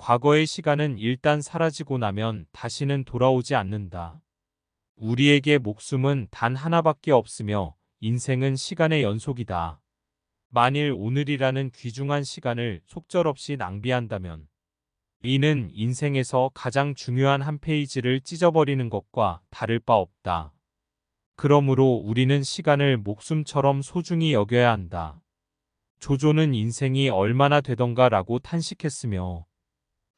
과거의 시간은 일단 사라지고 나면 다시는 돌아오지 않는다. 우리에게 목숨은 단 하나밖에 없으며 인생은 시간의 연속이다. 만일 오늘이라는 귀중한 시간을 속절없이 낭비한다면 이는 인생에서 가장 중요한 한 페이지를 찢어버리는 것과 다를 바 없다. 그러므로 우리는 시간을 목숨처럼 소중히 여겨야 한다. 조조는 인생이 얼마나 되던가라고 탄식했으며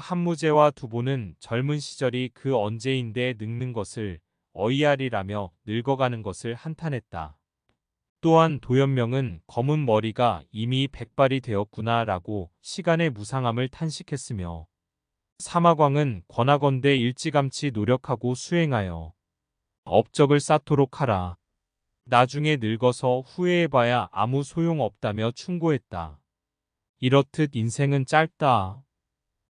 한무제와 두보는 젊은 시절이 그 언제인데 늙는 것을 어이하리라며 늙어가는 것을 한탄했다. 또한 도연명은 검은 머리가 이미 백발이 되었구나 라고 시간의 무상함을 탄식했으며 사마광은 권하건대 일찌감치 노력하고 수행하여 업적을 쌓도록 하라. 나중에 늙어서 후회해봐야 아무 소용없다며 충고했다. 이렇듯 인생은 짧다.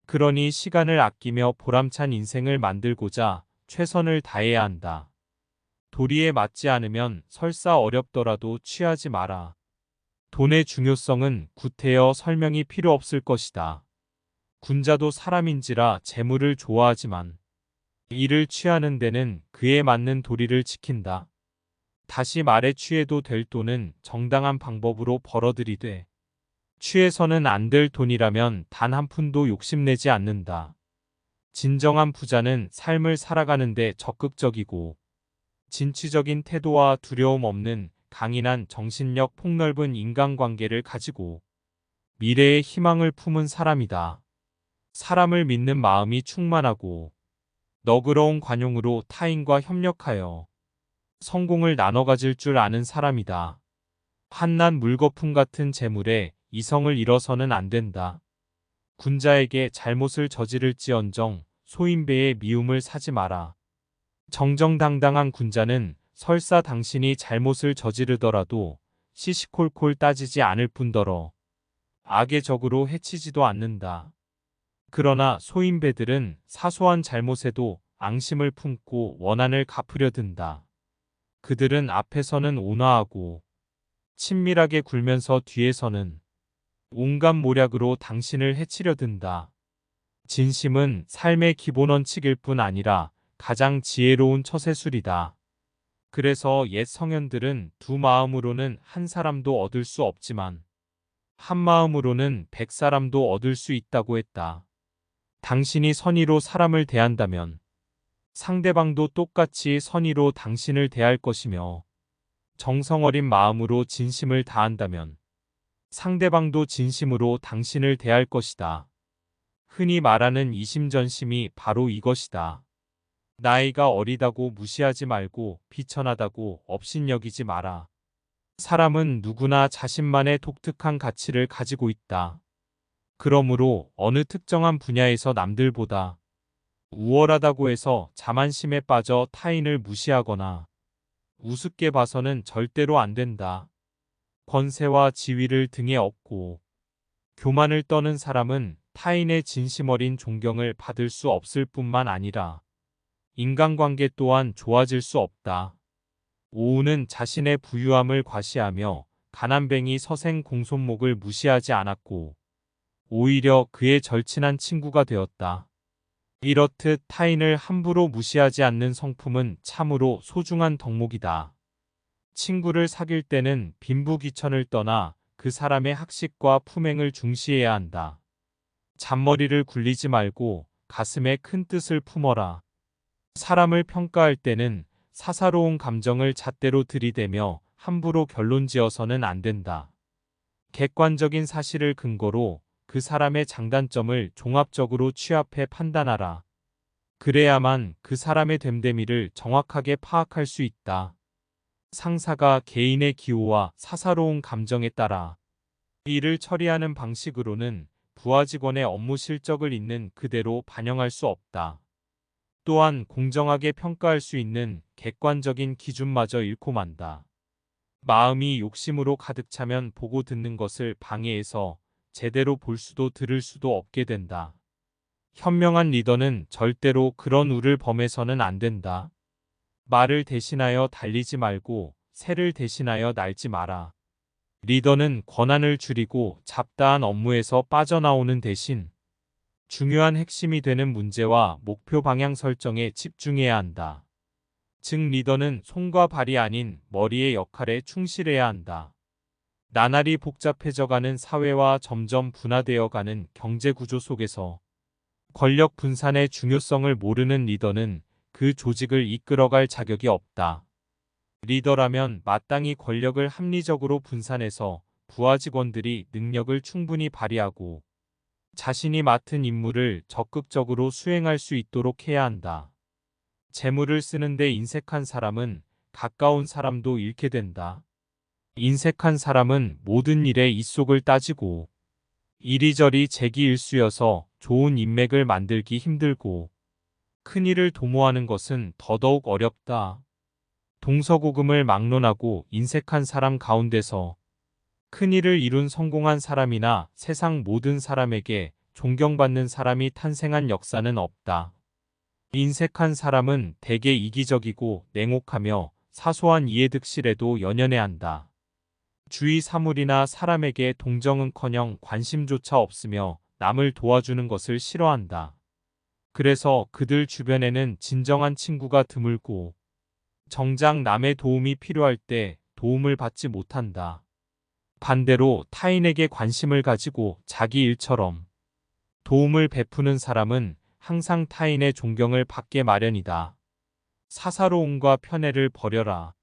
그러니 시간을 아끼며 보람찬 인생을 만들고자 최선을 다해야 한다. 도리에 맞지 않으면 설사 어렵더라도 취하지 마라. 돈의 중요성은 구태여 설명이 필요 없을 것이다. 군자도 사람인지라 재물을 좋아하지만 이를 취하는 데는 그에 맞는 도리를 지킨다. 다시 말해 취해도 될 돈은 정당한 방법으로 벌어들이되 취해서는 안 될 돈이라면 단 한 푼도 욕심내지 않는다. 진정한 부자는 삶을 살아가는데 적극적이고 진취적인 태도와 두려움 없는 강인한 정신력 폭넓은 인간관계를 가지고 미래의 희망을 품은 사람이다. 사람을 믿는 마음이 충만하고 너그러운 관용으로 타인과 협력하여 성공을 나눠 가질 줄 아는 사람이다. 한낱 물거품 같은 재물에 이성을 잃어서는 안 된다. 군자에게 잘못을 저지를지언정 소인배의 미움을 사지 마라. 정정당당한 군자는 설사 당신이 잘못을 저지르더라도 시시콜콜 따지지 않을 뿐더러 악의 적으로 해치지도 않는다. 그러나 소인배들은 사소한 잘못에도 앙심을 품고 원한을 갚으려 든다. 그들은 앞에서는 온화하고 친밀하게 굴면서 뒤에서는 온갖 모략으로 당신을 해치려 든다. 진심은 삶의 기본 원칙일 뿐 아니라 가장 지혜로운 처세술이다. 그래서 옛 성현들은 두 마음으로는 한 사람도 얻을 수 없지만 한 마음으로는 백 사람도 얻을 수 있다고 했다. 당신이 선의로 사람을 대한다면 상대방도 똑같이 선의로 당신을 대할 것이며 정성 어린 마음으로 진심을 다한다면 상대방도 진심으로 당신을 대할 것이다. 흔히 말하는 이심전심이 바로 이것이다. 나이가 어리다고 무시하지 말고 비천하다고 업신여기지 마라. 사람은 누구나 자신만의 독특한 가치를 가지고 있다. 그러므로 어느 특정한 분야에서 남들보다 우월하다고 해서 자만심에 빠져 타인을 무시하거나 우습게 봐서는 절대로 안 된다. 권세와 지위를 등에 업고 교만을 떠는 사람은 타인의 진심 어린 존경을 받을 수 없을 뿐만 아니라 인간관계 또한 좋아질 수 없다. 오우는 자신의 부유함을 과시하며 가난뱅이 서생 공손목을 무시하지 않았고 오히려 그의 절친한 친구가 되었다. 이렇듯 타인을 함부로 무시하지 않는 성품은 참으로 소중한 덕목이다. 친구를 사귈 때는 빈부귀천을 떠나 그 사람의 학식과 품행을 중시해야 한다. 잔머리를 굴리지 말고 가슴에 큰 뜻을 품어라. 사람을 평가할 때는 사사로운 감정을 잣대로 들이대며 함부로 결론 지어서는 안 된다. 객관적인 사실을 근거로 그 사람의 장단점을 종합적으로 취합해 판단하라. 그래야만 그 사람의 됨됨이를 정확하게 파악할 수 있다. 상사가 개인의 기호와 사사로운 감정에 따라 일을 처리하는 방식으로는 부하 직원의 업무 실적을 있는 그대로 반영할 수 없다. 또한 공정하게 평가할 수 있는 객관적인 기준마저 잃고 만다. 마음이 욕심으로 가득 차면 보고 듣는 것을 방해해서 제대로 볼 수도 들을 수도 없게 된다. 현명한 리더는 절대로 그런 우를 범해서는 안 된다. 말을 대신하여 달리지 말고 새를 대신하여 날지 마라. 리더는 권한을 줄이고 잡다한 업무에서 빠져나오는 대신 중요한 핵심이 되는 문제와 목표 방향 설정에 집중해야 한다. 즉 리더는 손과 발이 아닌 머리의 역할에 충실해야 한다. 나날이 복잡해져가는 사회와 점점 분화되어가는 경제 구조 속에서 권력 분산의 중요성을 모르는 리더는 그 조직을 이끌어갈 자격이 없다. 리더라면 마땅히 권력을 합리적으로 분산해서 부하 직원들이 능력을 충분히 발휘하고 자신이 맡은 임무를 적극적으로 수행할 수 있도록 해야 한다. 재물을 쓰는데 인색한 사람은 가까운 사람도 잃게 된다. 인색한 사람은 모든 일에 이속을 따지고 이리저리 재기 일수여서 좋은 인맥을 만들기 힘들고 큰 일을 도모하는 것은 더더욱 어렵다. 동서고금을 막론하고 인색한 사람 가운데서 큰 일을 이룬 성공한 사람이나 세상 모든 사람에게 존경받는 사람이 탄생한 역사는 없다. 인색한 사람은 대개 이기적이고 냉혹하며 사소한 이해득실에도 연연해 한다. 주위 사물이나 사람에게 동정은커녕 관심조차 없으며 남을 도와주는 것을 싫어한다. 그래서 그들 주변에는 진정한 친구가 드물고 정작 남의 도움이 필요할 때 도움을 받지 못한다. 반대로 타인에게 관심을 가지고 자기 일처럼 도움을 베푸는 사람은 항상 타인의 존경을 받게 마련이다. 사사로움과 편애를 버려라.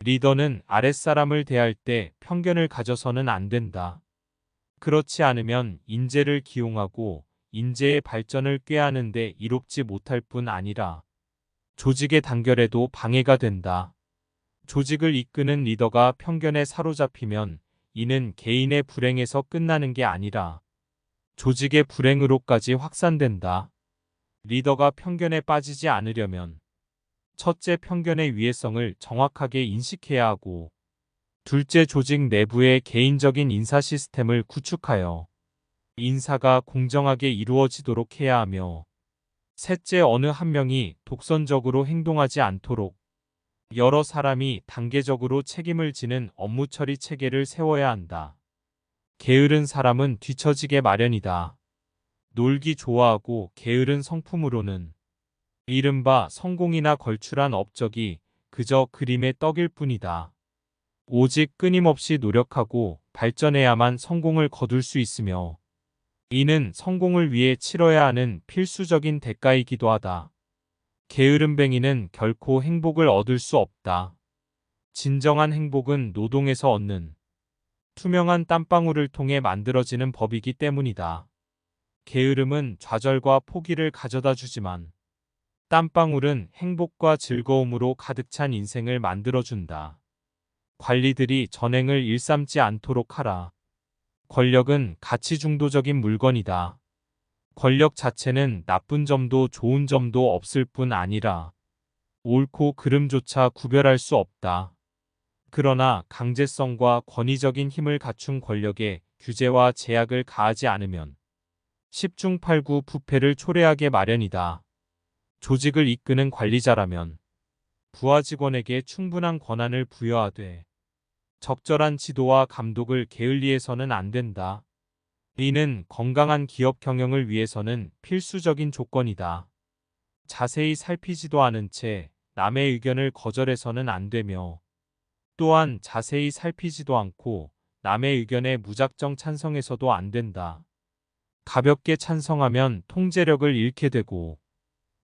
리더는 아랫사람을 대할 때 편견을 가져서는 안 된다. 그렇지 않으면 인재를 기용하고 인재의 발전을 꾀하는 데 이롭지 못할 뿐 아니라 조직의 단결에도 방해가 된다. 조직을 이끄는 리더가 편견에 사로잡히면 이는 개인의 불행에서 끝나는 게 아니라 조직의 불행으로까지 확산된다. 리더가 편견에 빠지지 않으려면 첫째 편견의 위해성을 정확하게 인식해야 하고 둘째 조직 내부의 개인적인 인사 시스템을 구축하여 인사가 공정하게 이루어지도록 해야 하며 셋째 어느 한 명이 독선적으로 행동하지 않도록 여러 사람이 단계적으로 책임을 지는 업무 처리 체계를 세워야 한다. 게으른 사람은 뒤처지게 마련이다. 놀기 좋아하고 게으른 성품으로는 이른바 성공이나 걸출한 업적이 그저 그림의 떡일 뿐이다. 오직 끊임없이 노력하고 발전해야만 성공을 거둘 수 있으며 이는 성공을 위해 치러야 하는 필수적인 대가이기도 하다. 게으름뱅이는 결코 행복을 얻을 수 없다. 진정한 행복은 노동에서 얻는 투명한 땀방울을 통해 만들어지는 법이기 때문이다. 게으름은 좌절과 포기를 가져다 주지만 땀방울은 행복과 즐거움으로 가득 찬 인생을 만들어준다. 관리들이 전행을 일삼지 않도록 하라. 권력은 가치 중도적인 물건이다. 권력 자체는 나쁜 점도 좋은 점도 없을 뿐 아니라 옳고 그름조차 구별할 수 없다. 그러나 강제성과 권위적인 힘을 갖춘 권력에 규제와 제약을 가하지 않으면 10중 8구 부패를 초래하게 마련이다. 조직을 이끄는 관리자라면 부하 직원에게 충분한 권한을 부여하되 적절한 지도와 감독을 게을리해서는 안 된다. 이는 건강한 기업 경영을 위해서는 필수적인 조건이다. 자세히 살피지도 않은 채 남의 의견을 거절해서는 안 되며 또한 자세히 살피지도 않고 남의 의견에 무작정 찬성해서도 안 된다. 가볍게 찬성하면 통제력을 잃게 되고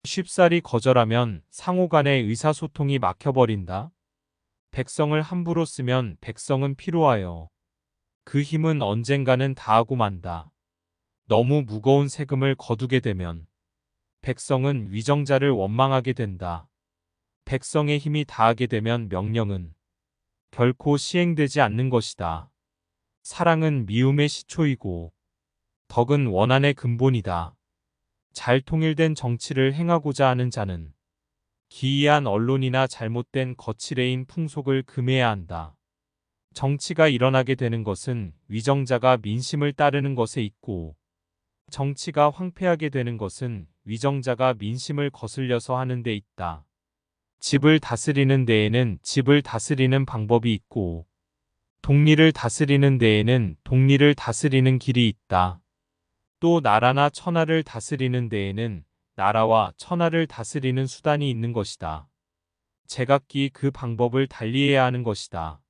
쉽사리 거절하면 상호 간의 의사소통이 막혀버린다. 백성을 함부로 쓰면 백성은 피로하여 그 힘은 언젠가는 다하고 만다. 너무 무거운 세금을 거두게 되면 백성은 위정자를 원망하게 된다. 백성의 힘이 다하게 되면 명령은 결코 시행되지 않는 것이다. 사랑은 미움의 시초이고 덕은 원한의 근본이다. 잘 통일된 정치를 행하고자 하는 자는 기이한 언론이나 잘못된 거칠애인 풍속을 금해야 한다. 정치가 일어나게 되는 것은 위정자가 민심을 따르는 것에 있고 정치가 황폐하게 되는 것은 위정자가 민심을 거슬려서 하는 데 있다. 집을 다스리는 데에는 집을 다스리는 방법이 있고 독리를 다스리는 데에는 독리를 다스리는 길이 있다. 또 나라나 천하를 다스리는 데에는 나라와 천하를 다스리는 수단이 있는 것이다. 제각기 그 방법을 달리해야 하는 것이다.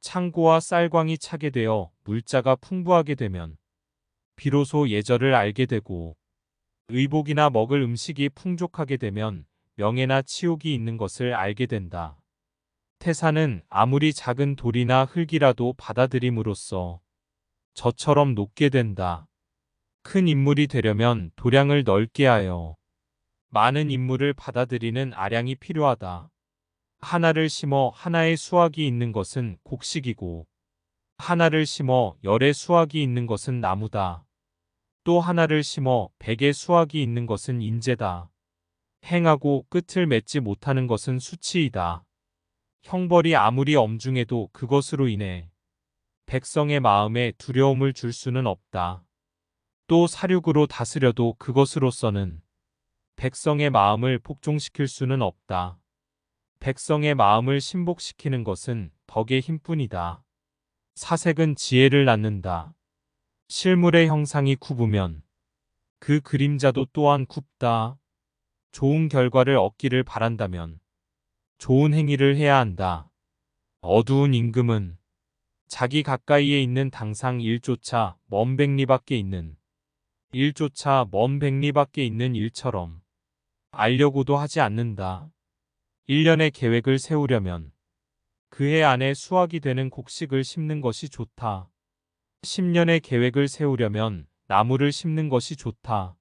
창고와 쌀광이 차게 되어 물자가 풍부하게 되면 비로소 예절을 알게 되고 의복이나 먹을 음식이 풍족하게 되면 명예나 치욕이 있는 것을 알게 된다. 태산은 아무리 작은 돌이나 흙이라도 받아들임으로써 저처럼 높게 된다. 큰 인물이 되려면 도량을 넓게 하여 많은 인물을 받아들이는 아량이 필요하다. 하나를 심어 하나의 수확이 있는 것은 곡식이고 하나를 심어 열의 수확이 있는 것은 나무다. 또 하나를 심어 백의 수확이 있는 것은 인재다. 행하고 끝을 맺지 못하는 것은 수치이다. 형벌이 아무리 엄중해도 그것으로 인해 백성의 마음에 두려움을 줄 수는 없다. 또 사륙으로 다스려도 그것으로서는 백성의 마음을 복종시킬 수는 없다. 백성의 마음을 신복시키는 것은 덕의 힘뿐이다. 사색은 지혜를 낳는다. 실물의 형상이 굽으면 그 그림자도 또한 굽다. 좋은 결과를 얻기를 바란다면 좋은 행위를 해야 한다. 어두운 임금은 자기 가까이에 있는 당상 일조차 먼 백리 밖에 있는 일조차 먼 백리 밖에 있는 일처럼 알려고도 하지 않는다. 1년의 계획을 세우려면 그해 안에 수확이 되는 곡식을 심는 것이 좋다. 10년의 계획을 세우려면 나무를 심는 것이 좋다.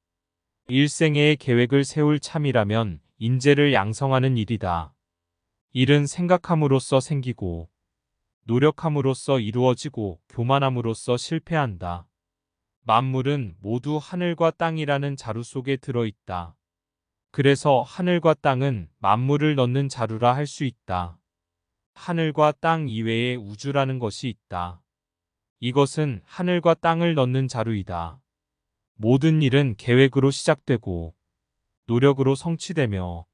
일생애의 계획을 세울 참이라면 인재를 양성하는 일이다. 일은 생각함으로써 생기고 노력함으로써 이루어지고 교만함으로써 실패한다. 만물은 모두 하늘과 땅이라는 자루 속에 들어있다. 그래서 하늘과 땅은 만물을 넣는 자루라 할 수 있다. 하늘과 땅 이외에 우주라는 것이 있다. 이것은 하늘과 땅을 넣는 자루이다. 모든 일은 계획으로 시작되고 노력으로 성취되며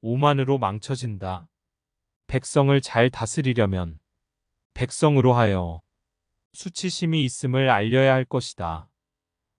오만으로 망쳐진다. 백성을 잘 다스리려면 백성으로 하여 수치심이 있음을 알려야 할 것이다.